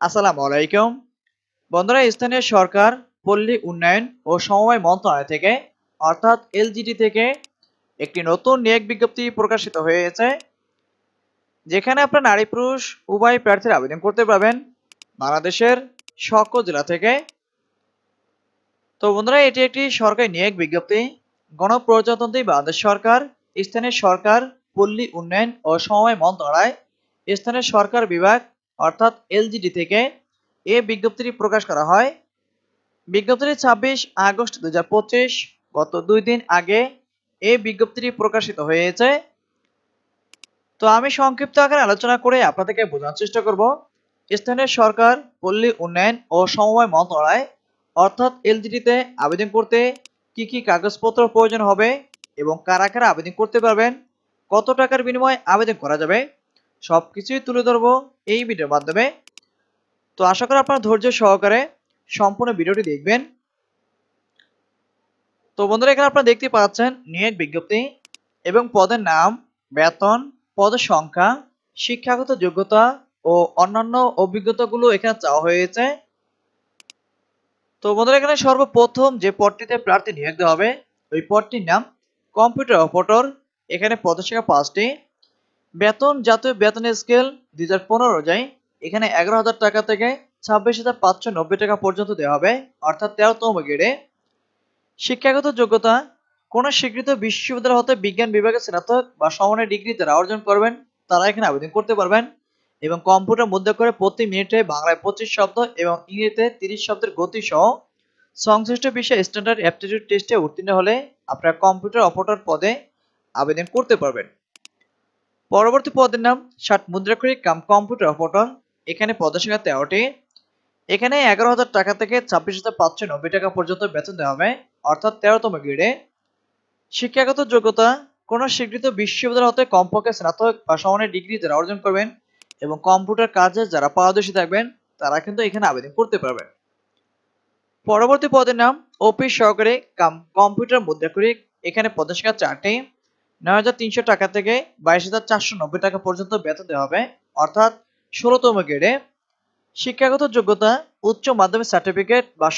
আসসালামু আলাইকুম। বন্ধুরা, স্থানীয় সরকার, পল্লী উন্নয়ন ও সমবায় মন্ত্রণালয় থেকে, অর্থাৎ এলজিডি থেকে একটি নতুন নিয়োগ বিজ্ঞপ্তি প্রকাশিত হয়েছে, যেখানে আপনার নারী পুরুষ, উভয় প্রার্থীর আবেদন করতে পারবেন বাংলাদেশের সকল জেলা থেকে। তো বন্ধুরা, এটি একটি সরকারি নিয়োগ বিজ্ঞপ্তি। গণপ্রজাতন্ত্রী বাংলাদেশ সরকার, স্থানীয় সরকার, পল্লী উন্নয়ন ও সমবায় মন্ত্রণালয়, স্থানীয় সরকার বিভাগ অর্থাৎ এলজিডি থেকে এ বিজ্ঞপ্তিটি প্রকাশ করা হয়। বিজ্ঞপ্তিটি ছাব্বিশ আগস্ট দুই হাজার পঁচিশ, গত দুই দিন আগে এই বিজ্ঞপ্তিটি প্রকাশিত হয়েছে। তো আমি সংক্ষিপ্ত আকারে আলোচনা করে আপনাদেরকে বোঝানোর চেষ্টা করব। স্থানীয় সরকার, পল্লী উন্নয়ন ও সমবায় মন্ত্রণালয়, অর্থাৎ এলজিডিতে আবেদন করতে কি কি কাগজপত্র প্রয়োজন হবে এবং কারা কারা আবেদন করতে পারবেন, কত টাকার বিনিময়ে আবেদন করা যাবে সবকিছুই তুলে ধরবো এই ভিডিওর মাধ্যমে। তো আশা করি আপনারা ধৈর্য সহকারে সম্পূর্ণ ভিডিওটি দেখবেন। তো বন্ধুরা, এখানে আপনারা দেখতে পাচ্ছেন নিয়োগ বিজ্ঞপ্তি এবং পদের নাম, বেতন, পদের সংখ্যা, শিক্ষাগত যোগ্যতা ও অন্যান্য অভিজ্ঞতাগুলো এখানে চাওয়া হয়েছে। তো বন্ধুরা, এখানে সর্বপ্রথম যে পদটিতে প্রার্থী নিয়োগ দেওয়া হবে, ওই পদটির নাম কম্পিউটার অপারেটর। এখানে পদসংখ্যা পাঁচটি বেতন, জাতীয় বেতনের স্কেল দুই হাজার পনেরো অনুযায়ী এখানে এগারো হাজার টাকা থেকে ছাব্বিশ হাজার পাঁচশো নব্বই টাকা পর্যন্ত দেওয়া হবে, অর্থাৎ তেরোতম গ্রেডে শিক্ষাগত যোগ্যতা, কোন স্বীকৃত বিশ্ববিদ্যালয় হতে বিজ্ঞান বিভাগে স্নাতক বা সমানের ডিগ্রি যারা অর্জন করবেন, তারা এখানে আবেদন করতে পারবেন এবং কম্পিউটার মধ্যে করে প্রতি মিনিটে বাংলায় পঁচিশ শব্দ এবং ইংরেজিতে তিরিশ শব্দের গতি সহ সংশ্লিষ্ট বিষয়ে স্ট্যান্ডার্ড অ্যাপটিটিউড টেস্টে উত্তীর্ণ হলে আপনারা কম্পিউটার অপারেটর পদে আবেদন করতে পারবেন। পরবর্তী পদের নাম ষাট মুদ্রাক্ষরিক কাম কম্পিউটার অপারেটর এখানে পদের সংখ্যা তেরোটি। এখানে এগারো হাজার টাকা থেকে ছাব্বিশ হাজার পাঁচশো নব্বই টাকা পর্যন্ত বেতন দেওয়া হবে, অর্থাৎ তেরোতম গ্রেডে শিক্ষাগত যোগ্যতা, কোন স্বীকৃত বিশ্ববিদ্যালয় হতে কমপক্ষে স্নাতক বা সমানের ডিগ্রি যারা অর্জন করবেন এবং কম্পিউটার কাজে যারা পারদর্শী থাকবেন, তারা কিন্তু এখানে আবেদন করতে পারবেন পরবর্তী পদের নাম অফিস সহকারী কাম কম্পিউটার মুদ্রাক্ষরিক। এখানে পদের সংখ্যা চারটি। নয় হাজার তিনশো টাকা থেকে বাইশ টাকা পর্যন্ত বেতন দেওয়া হবে। অর্থাৎ ষোলোতম গ্রেডে শিক্ষাগত যোগ্যতা, উচ্চ মাধ্যমিক সার্টিফিকেট বা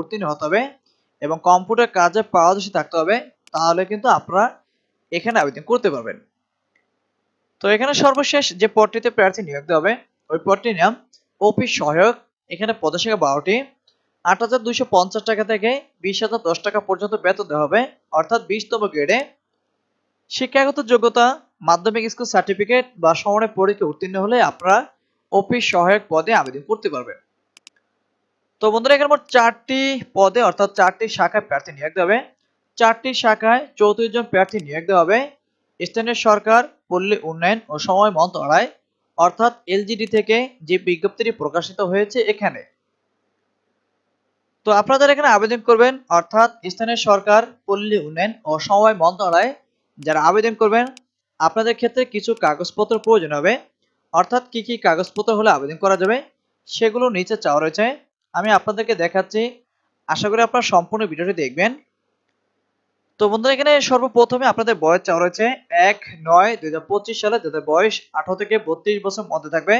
উত্তীর্ণ হতে হবে এবং কম্পিউটার কাজে পারদর্শী থাকতে হবে, তাহলে কিন্তু আপনারা এখানে আবেদন করতে পারবেন। তো এখানে সর্বশেষ যে পদটিতে প্রার্থী নিয়োগ দেওয়া হবে, ওই পদটির নাম অফিস সহায়ক, এখানে পদের বারোটি, আট হাজার দুইশো পঞ্চাশ টাকা থেকে বিশ হাজার দশ টাকা পর্যন্ত বেতন দেওয়া হবে, অর্থাৎ বিশতম গ্রেডে শিক্ষাগত যোগ্যতা, মাধ্যমিক স্কুল সার্টিফিকেট বা সমানের পরীক্ষা উত্তীর্ণ হলে আপনারা অফিস সহায়ক পদে আবেদন করতে পারবেন। তো বন্ধুরা, এখানে চারটি পদে, অর্থাৎ চারটি শাখায় প্রার্থী নিয়োগ দেওয়া হবে। চারটি শাখায় চৌত্রিশ জন প্রার্থী নিয়োগ দেওয়া হবে। স্থানীয় সরকার, পল্লী উন্নয়ন ও সময় মন্ত্রণালয়, অর্থাৎ এলজিডি থেকে যে বিজ্ঞপ্তিটি প্রকাশিত হয়েছে এখানে। তো আপনারা এখানে আবেদন করবেন, অর্থাৎ স্থানীয় সরকার, পল্লী উন্নয়ন ও সময় মন্ত্রণালয় যারা আবেদন করবেন, আপনাদের ক্ষেত্রে কিছু কাগজপত্র প্রয়োজন হবে। অর্থাৎ কি কি কাগজপত্র হলে আবেদন করা যাবে, সেগুলো নিচে চাওয়া রয়েছে। আমি আপনাদেরকে দেখাচ্ছি। আশা করি আপনারা সম্পূর্ণ ভিডিওটি দেখবেন। তো বন্ধুরা, এখানে সর্বপ্রথমে আপনাদের বয়স চাওয়া রয়েছে। এক, নয়, দুই হাজার সালে যাদের বয়স আঠারো থেকে বত্রিশ বছর মধ্যে থাকবে,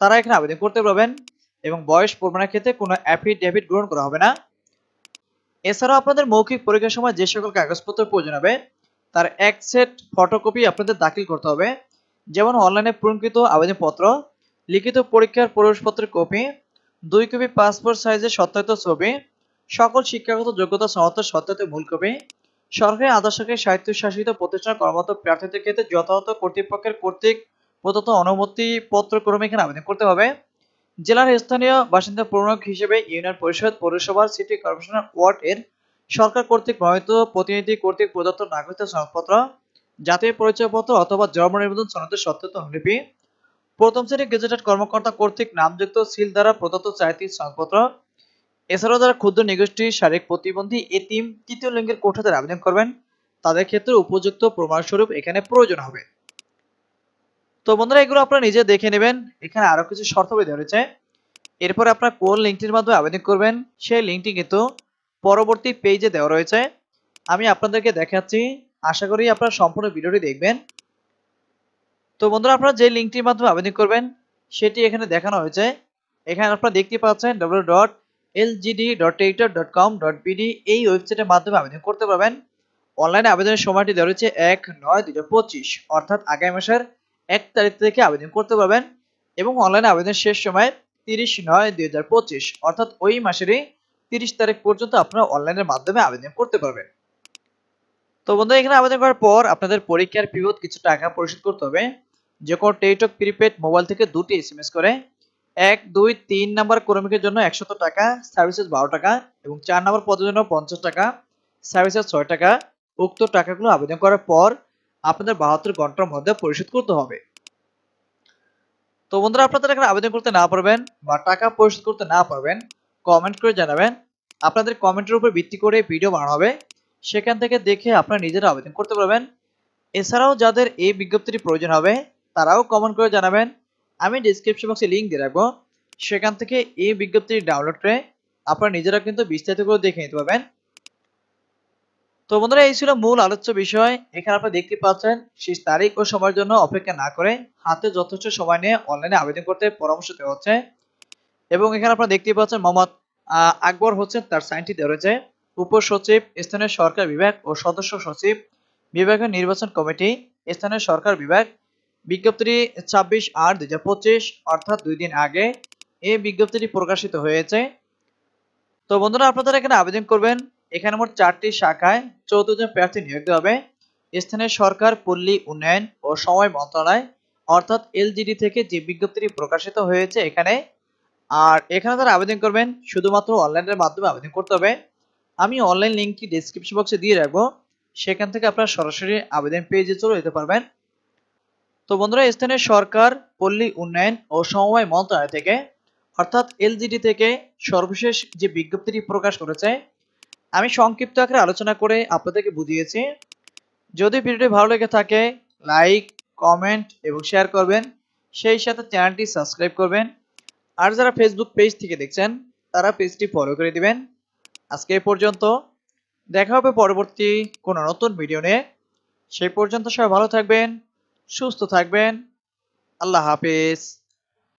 তারা এখানে আবেদন করতে পারবেন এবং বয়স প্রমাণের ক্ষেত্রে কোনো অ্যাফিডেভিট গ্রহণ করা হবে না। এছাড়াও আপনাদের মৌখিক পরীক্ষার সময় যে সকল কাগজপত্র প্রয়োজন হবে তার এক সেট ফটোকপি আপনাদের দাখিল করতে হবে। যেমন অনলাইনে পূরণকৃত আবেদনপত্র, লিখিত পরীক্ষার প্রবেশপত্রের কপি দুই কপি পাসপোর্ট সাইজের সত্যায়িত ছবি, সকল শিক্ষাগত যোগ্যতা সমাপ্ত সত্যায়িত মূল কপি সরকারি আদর্শকে সরকারি স্বায়ত্তশাসিত প্রতিষ্ঠান কর্মরত প্রার্থীদের ক্ষেত্রে যথাযথ কর্তৃপক্ষের কর্তৃক প্রদত্ত অনুমতি পত্র ক্রমে এখানে আবেদন করতে হবে। জেলার স্থানীয় বাসিন্দা প্রণক হিসেবে ইউনিয়ন পরিষদ পৌরসভার সিটি কর্পোরেশন ওয়ার্ড এর সরকার কর্তৃক মনোনীত প্রতিনিধি কর্তৃক প্রদত্ত নাগরিকত্ব সনদপত্র জাতীয় পরিচয়পত্র অথবা জন্ম নিবন্ধন সনদের সত্যত অনুলিপি প্রথম শ্রেণির গেজেটেড কর্মকর্তা কর্তৃক নামযুক্ত সিল দ্বারা প্রদত্ত চারিটি সনদপত্র এছাড়াও যারা ক্ষুদ্র নিগোষ্ঠী, শারীরিক প্রতিবন্ধী, এতিম, তৃতীয় লিঙ্গের কোঠাদের আবেদন করবেন, তাদের ক্ষেত্রে উপযুক্ত প্রমাণস্বরূপ এখানে প্রয়োজন হবে। তো বন্ধুরা, এগুলো আপনারা নিজে দেখে নেবেন। এখানে আরও কিছু শর্তবিধি রয়েছে। এরপর আপনার কোন লিঙ্কটির মাধ্যমে আবেদন করবেন, সেই লিঙ্কটি কিন্তু পরবর্তী পেজে দেওয়া রয়েছে। আমি আপনাদেরকে দেখাচ্ছি। আশা করি আপনারা সম্পূর্ণ ভিডিওটি দেখবেন। তো বন্ধুরা, আপনারা যে লিঙ্কটির মাধ্যমে আবেদন করবেন, সেটি এখানে দেখানো হয়েছে। এখানে আপনারা দেখতে পাচ্ছেন ডব্লিউ ডট এলজিডি ডট টেইটার ডট কম ডট বিডি এই ওয়েবসাইটের মাধ্যমে আবেদন করতে পারবেন। অনলাইনে আবেদনের সময়টি দেওয়া রয়েছে এক নয় দুই পঁচিশ। অর্থাৎ আগামী মাসের এক তারিখ থেকে আবেদন করতে পারবেন এবং অনলাইনে আবেদনের শেষ সময় তিরিশ নয় দুই অর্থাৎ ওই মাসেরই তিরিশ তারিখ পর্যন্ত আপনারা অনলাইনের মাধ্যমে আবেদন করতে পারবেন। তো বন্ধু, এখানে আবেদন করার পর আপনাদের পরীক্ষার ফিরত কিছু টাকা পরিশোধ করতে হবে। যে কোনো টেলিটক প্রিপেড মোবাইল থেকে দুটি এস এম এস করে। এক, দুই, তিন নাম্বার কর্মীকের জন্য একশত টাকা সার্ভিসেস বারো টাকা এবং চার নাম্বার পদের জন্য পঞ্চাশ টাকা সার্ভিসেস ছয় টাকা। উক্ত টাকাগুলো আবেদন করার পর আপনাদের বাহাত্তর ঘণ্টার মধ্যে পরিশোধ করতে হবে। তো বন্ধুরা আপনাদের এখানে আবেদন করতে না পারবেন বা টাকা পরিশোধ করতে না পারবেন কমেন্ট করে জানাবেন। আপনাদের কমেন্টের উপর ভিত্তি করে ভিডিও বানানো হবে। সেখান থেকে দেখে আপনারা নিজেরা আবেদন করতে পারবেন। এছাড়াও যাদের এই বিজ্ঞপ্তিটি প্রয়োজন হবে, তারাও কমেন্ট করে জানাবেন। আমি ডিসক্রিপশন বক্সে লিঙ্ক দিয়ে রাখব। সেখান থেকে এই বিজ্ঞপ্তিটি ডাউনলোড করে আপনারা নিজেরা কিন্তু বিস্তারিত করে দেখে নিতে পারবেন। তো বন্ধুরা, এই ছিল মূল আলোচ্য বিষয়। এখানে আপনারা দেখতে পাচ্ছেন শেষ তারিখ ও সময়ের জন্য অপেক্ষা না করে হাতে যথেষ্ট সময় নিয়ে অনলাইনে আবেদন করতে পরামর্শ দেওয়া হচ্ছে। এবং এখানে আপনারা দেখতে পাচ্ছেন মোহাম্মদ আকবর হচ্ছেন তার সাইনটি দেওয়া রয়েছে উপসচিব, স্থানীয় সরকার বিভাগ ও সদস্য সচিব, বিভাগীয় নির্বাচন কমিটি, স্থানীয় সরকার বিভাগ। বিজ্ঞপ্তিটি ছাব্বিশ আট দুই পঁচিশ, অর্থাৎ দুই দিন আগে এই বিজ্ঞপ্তিটি প্রকাশিত হয়েছে। তো বন্ধুরা আপনারা এখানে আবেদন করবেন। এখানে মোট চারটি শাখায় চৌদ্দ জন প্রার্থী নিয়োগ দেওয়া হবে। স্থানীয় সরকার, পল্লী উন্নয়ন ও সময় মন্ত্রণালয়, অর্থাৎ এলজিডি থেকে যে বিজ্ঞপ্তিটি প্রকাশিত হয়েছে এখানে আর এখানে তারা আবেদন করবেন, শুধুমাত্র অনলাইনের মাধ্যমে আবেদন করতে হবে। আমি অনলাইন লিঙ্কটি ডেসক্রিপশন বক্সে দিয়ে রাখব। সেখান থেকে আপনারা সরাসরি আবেদন পেজে চলে যেতে পারবেন। তো বন্ধুরা, স্থানীয় সরকার, পল্লী উন্নয়ন ও সমবায় মন্ত্রণালয় থেকে, অর্থাৎ এলজিডি থেকে সর্বশেষ যে বিজ্ঞপ্তিটি প্রকাশ করেছে, আমি সংক্ষিপ্ত আকারে আলোচনা করে আপনাদেরকে বুঝিয়েছি। যদি ভিডিওটি ভালো লেগে থাকে লাইক কমেন্ট এবং শেয়ার করবেন। সেই সাথে চ্যানেলটি সাবস্ক্রাইব করবেন। আর যারা ফেসবুক পেজ থেকে দেখছেন, তারা পেজটি ফলো করে দিবেন। আজকে এ পর্যন্ত। দেখা হবে পরবর্তী কোন নতুন ভিডিও নিয়ে। সেই পর্যন্ত সবাই ভালো থাকবেন, সুস্থ থাকবেন। আল্লাহ হাফেজ।